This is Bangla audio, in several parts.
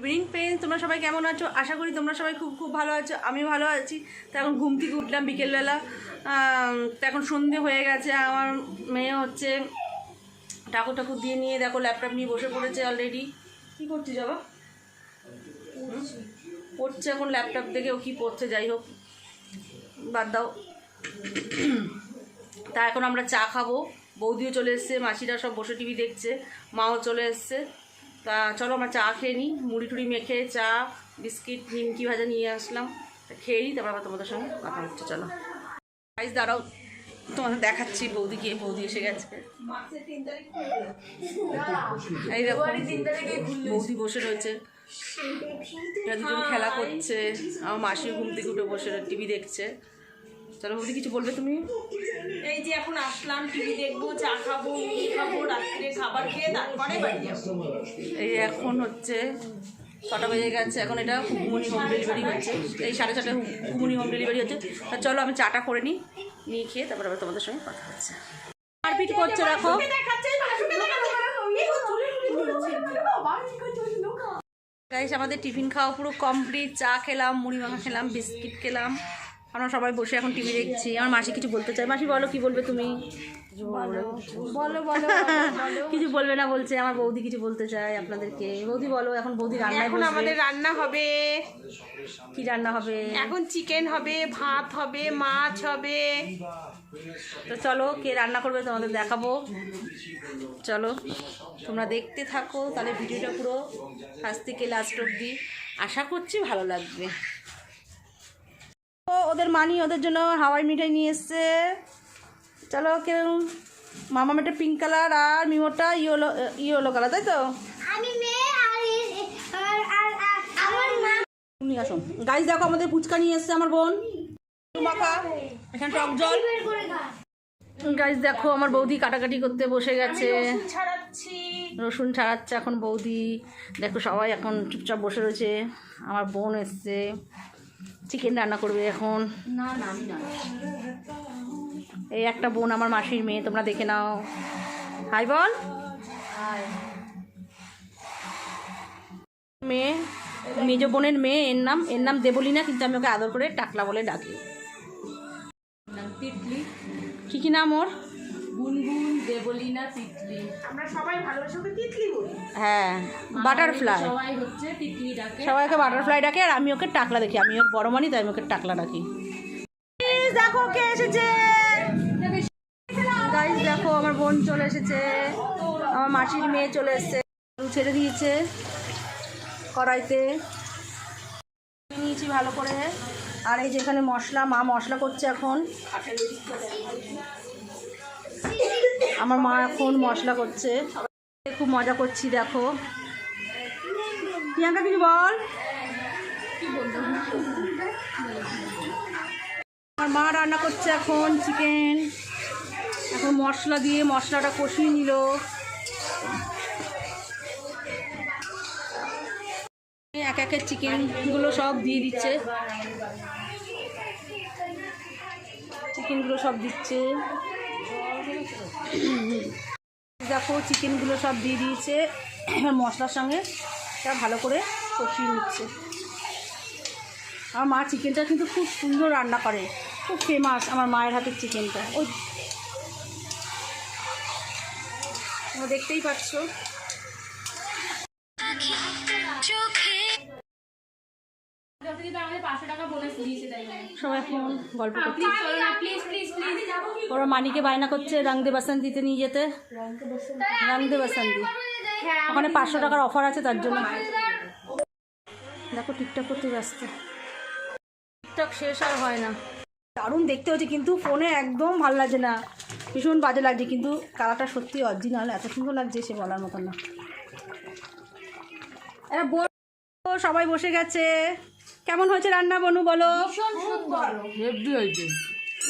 ইভিনিং ফ্রেন্ডস তোমরা সবাই কেমন আছো? আশা করি তোমরা সবাই খুব খুব ভালো আছো। আমি ভালো আছি। তো এখন ঘুম থেকে উঠলাম বিকেলবেলা। তো এখন সন্ধে হয়ে গেছে। আমার মেয়ে হচ্ছে ঠাকুর ঠাকুর দিয়ে নিয়ে দেখো ল্যাপটপ নিয়ে বসে পড়েছে অলরেডি কী করছিস বাবা পড়ছে এখন ল্যাপটপ দেখে ও কী পড়ছে, যাই হোক। বাদ দাও। তা এখন আমরা চা খাব। বৌদিও চলে এসছে, মাসিরা সব বসে টিভি দেখছে। মাও চলে এসছে। তা চলো আমরা চা খেয়ে নিই। মুড়ি টুড়ি মেখে চা, বিস্কিট, নিমকি ভাজা নিয়ে আসলাম। তা খেয়ে নিই, তারপর তোমাদের সঙ্গে কথা হচ্ছে, চলো। গাইজ দাঁড়াও, তোমাদের দেখাচ্ছি, বৌদি গিয়ে, বৌদি এসে গেছে। এই দেখো, বৌদি বসে রয়েছে। দুজন খেলা করছে। আমার মাসি ঘুম থেকে উঠে বসে টিভি দেখছে। চলো বৌদি কিছু বলবে তুমি? এই যে এখন আসলাম টিভি দেখব চা খাব মুড়ি খাব রাত্রে খাবার খেয়ে তারপরে বাড়ি যাব। এই এখন হচ্ছে ছটা বেজে গেছে এখন এটা হুকুমনি হোম ডেলিভারি হচ্ছে। এই সাড়ে ছটা হুকুমনি হোম ডেলিভারি হচ্ছে। তা চলো আমি চাটা করে নিই নিয়ে খেয়ে তারপর আবার তোমাদের সঙ্গে কথা হচ্ছে। মারপিট করছে দেখো গাইস আমাদের টিফিন খাওয়া পুরো কমপ্লিট চা খেলাম মুড়ি মাখা খেলাম বিস্কিট খেলাম। আমরা সবাই বসে এখন টিভি দেখছি। আমার মাসি কিছু বলতে চাই মাসি বলো কি বলবে তুমি? বলো বলো বলো কিছু বলবে না বলছে। আমার বৌদি কিছু বলতে চায় আপনাদেরকে। বৌদি বলো এখন বৌদি রান্না এখন আমাদের রান্না হবে। কি রান্না হবে? এখন চিকেন হবে ভাত হবে মাছ হবে। তো চলো কে রান্না করবে তোমাদের দেখাবো। চলো তোমরা দেখতে থাকো। তাহলে ভিডিওটা পুরো ফার্স্ট থেকে লাস্ট অব্দি আশা করছি ভালো লাগবে। ওদের মানি ওদের জন্য হাওয়াই মিঠাই নিয়ে এসছে। চলো কেউ মামা মেটা পিঙ্ক কালার আর মিমোটা ইয়েলো ইয়েলো কালার তাই তো? নিয়ে আসো। গাইজ দেখো আমাদের ফুচকা নিয়ে এসছে আমার বোন। মাখা। এখানে টক জল। গাইজ দেখো আমার বৌদি কাটাকাটি করতে বসে গেছে। রসুন ছাড়াচ্ছে এখন বৌদি। দেখো সবাই এখন চুপচাপ বসে রয়েছে। আমার বোন এসছে। চিকেন রান্না করবে এখন। না না আমি না। এই একটা বোন আমার মাসির মেয়ে তোমরা দেখে নাও। হাই বল। মেয়ে মেজ বোনের মেয়ে এর নাম এর নাম দেবলিনা কিন্তু আমি ওকে আদর করে টাকলা বলে ডাকি। কি কি নাম ওর? গুনগুন। দেবলিনা তিতলি। আমরা সবাই ভালোবাসা ওকে তিতলি বলি। হ্যাঁ বাটারফ্লাই সবাই হচ্ছে তিতলি ডাকে। সবাইকে বাটারফ্লাই ডাকে আর আমি ওকে টাকলা দেখি। আমি ওর বড় মানি তাই আমি ওকে টাকলা ডাকি। দেখো কে এসেছে। গাইজ দেখো আমার বোন চলে এসেছে। আমার মাসির মেয়ে চলে এসেছে। আলু ছেড়ে দিয়েছে কড়াইতে। নিয়েছি ভালো করে। আর এই যে এখানে মশলা মা মশলা করছে এখন। আমার মা এখন মশলা করছে। খুব মজা করছি, দেখো। প্রিয়াঙ্কা, কিছু বল? আমার মা রান্না করছে এখন চিকেন। এখন মশলা দিয়ে মশলাটা কষিয়ে নিল। এক একের চিকেনগুলো সব দিয়ে দিচ্ছে। চিকেনগুলো সব দিচ্ছে। দেখো চিকেনগুলো সব দিয়ে দিয়েছে। মশলার সঙ্গে এটা ভালো করে কষিয়ে নিচ্ছে। আমার মা চিকেনটা কিন্তু খুব সুন্দর রান্না করে। খুব ফেমাস আমার মায়ের হাতের চিকেনটা। ওই দেখতেই পাচ্ছ। সবাই এখন গল্প ওরা মানিকে বায়না করছে রাংদে বাসান্তিতে নিয়ে যেতে। রাংদে বাসান্তি ওখানে পাঁচশো টাকার অফার আছে তার জন্য। দেখো টিকটক করতে ব্যস্ত। টিকটক শেষ আর হয় না। দারুণ দেখতে হচ্ছে কিন্তু ফোনে একদম ভালো লাগছে না। ভীষণ বাজে লাগছে কিন্তু কালারটা সত্যি অরিজিনাল এত সুন্দর লাগছে সে বলার মতন না। এরা সবাই বসে গেছে। কেমন হয়েছে রান্না বনু বলো? হেভি হয়েছে।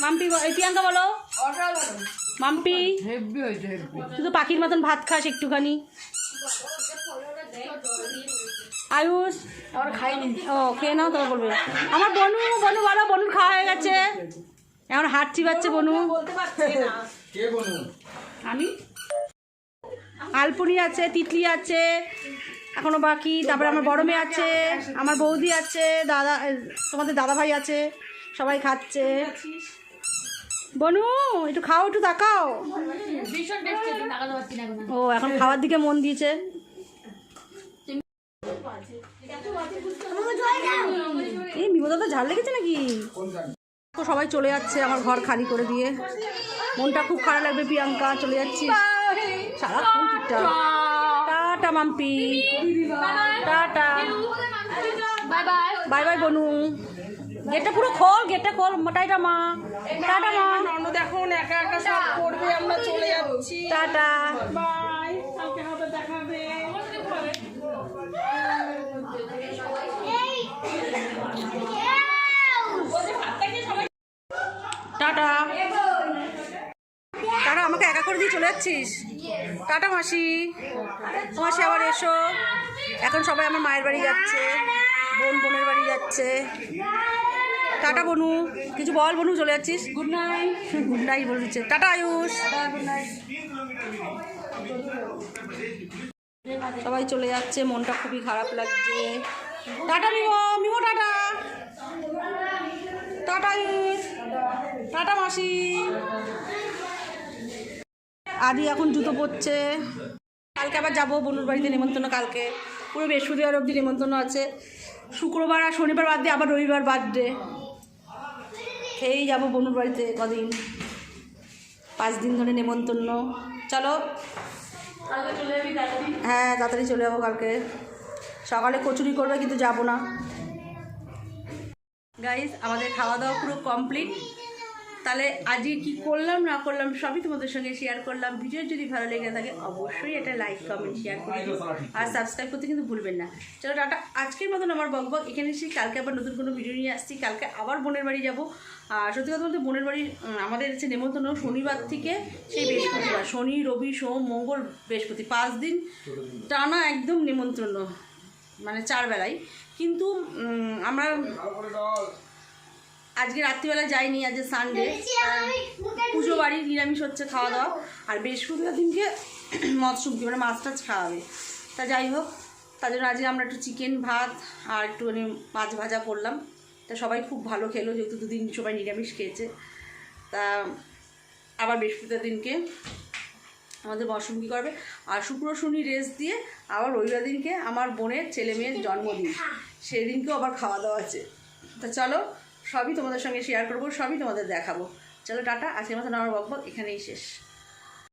মাম্পি ব- প্রিয়াঙ্কা বলো। মাম্পি। হেভি হয়েছে হেভি। শুধু পাখির মতন ভাত খাস একটুখানি। আয়ুষ। আর খাইনি ও খেয়ে নাও তবে বলবে। আমার বনু বনু বলো বনুর খাওয়া হয়ে গেছে। এখন হাত চিবাচ্ছে বনু। বলতে পারছি না। আমি? আলপুরি আছে তিতলি আছে। এখনও বাকি তারপরে আমার বড় মেয়ে আছে আমার বৌদি আছে দাদা তোমাদের দাদা ভাই আছে সবাই খাচ্ছে। বনু একটু খাও একটু তাকাও। ও এখন খাওয়ার দিকে মন দিয়েছে। এই বিপদা তো ঝাল লেগেছে নাকি? তো সবাই চলে যাচ্ছে আমার ঘর খালি করে দিয়ে। মনটা খুব খারাপ লাগবে প্রিয়াঙ্কা চলে যাচ্ছি সারাক্ষণ ঠিকঠাক tata Mampi. Tata. Bye bye bye bye বনু। গেটটা পুরো খোল গেটটা খোল টাটা মা। টাটা মা। ননদ এখন একা একা সব করবে আমরা চলে যাচ্ছি। টাটা। বাই কালকে হবে দেখাবে টাটা। টাটা আমাকে একা করে দিয়ে চলে যাচ্ছিস? টাটা মাসি। মাসি আবার এসো। এখন সবাই আমার মায়ের বাড়ি যাচ্ছে। বোন বোনের বাড়ি যাচ্ছে। টাটা বনু কিছু বল বনু চলে যাচ্ছিস? গুড নাইট গুড নাইট বলে দিচ্ছে। টাটা আয়ুষ। সবাই চলে যাচ্ছে মনটা খুবই খারাপ লাগছে। Tata Mimo Mimo tata. Tata Ayush. Tata মাসি। আদি এখন জুতো পরছে। কালকে আবার যাব বনুর বাড়িতে নেমন্তন্ন কালকে। পুরো বৃহস্পতিবার অবধি নেমন্তন্ন আছে। শুক্রবার আর শনিবার বাদ দিয়ে আবার রবিবার বার্থডে খেয়েই যাব বনুর বাড়িতে কদিন। পাঁচ দিন ধরে নেমন্তন্ন। চলো। হ্যাঁ তাড়াতাড়ি চলে যাব কালকে। সকালে কচুরি করবে কিন্তু যাব না। গাইস আমাদের খাওয়া দাওয়া পুরো কমপ্লিট তাহলে আজকে কি করলাম, না করলাম, সবই তোমাদের সঙ্গে শেয়ার করলাম। ভিডিও যদি ভালো লেগে থাকে, অবশ্যই এটা লাইক কমেন্ট শেয়ার করে। আর সাবস্ক্রাইব করতে কিন্তু ভুলবেন না। চলো টাটা, আজকের মতন আমার বক বক, এখানে এসেছি। কালকে আবার নতুন কোনো ভিডিও নিয়ে আসছি। কালকে আবার বোনের বাড়ি যাব। আর সত্যি কথা বলতে বোনের বাড়ি আমাদের হচ্ছে নেমন্তন্ন শনিবার থেকে সেই বৃহস্পতিবার। শনি, রবি, সোম, মঙ্গল, বৃহস্পতি, পাঁচ দিন টানা একদম নেমন্তন্ন মানে চার বেলায় কিন্তু আমরা আজকে রাত্রিবেলা যাইনি আজকে সানডে পুজো বাড়ি নিরামিষ হচ্ছে খাওয়া দাওয়া। আর বৃহস্পতিবার দিনকে মৎস্যমুখী মানে মাছ টাছ খাওয়াবে তা যাই হোক তার জন্য আজকে আমরা একটু চিকেন ভাত আর একটুখানি মাছ ভাজা করলাম। তা সবাই খুব ভালো খেলো যেহেতু দুদিন সবাই নিরামিষ খেয়েছে। তা আবার বৃহস্পতিবার দিনকে আমাদের মৌসুমকি করবে। আর শুক্র শনি রেস্ট দিয়ে আবার রবিবার দিনকে আমার বোনের ছেলে মেয়ের জন্মদিন। সেদিনকেও আবার খাওয়া দাওয়া আছে। তা চলো সবই তোমাদের সঙ্গে শেয়ার করব, সবই তোমাদের দেখাবো। চলো টাটা, আজকের মতন আমার বকবক এখানেই শেষ।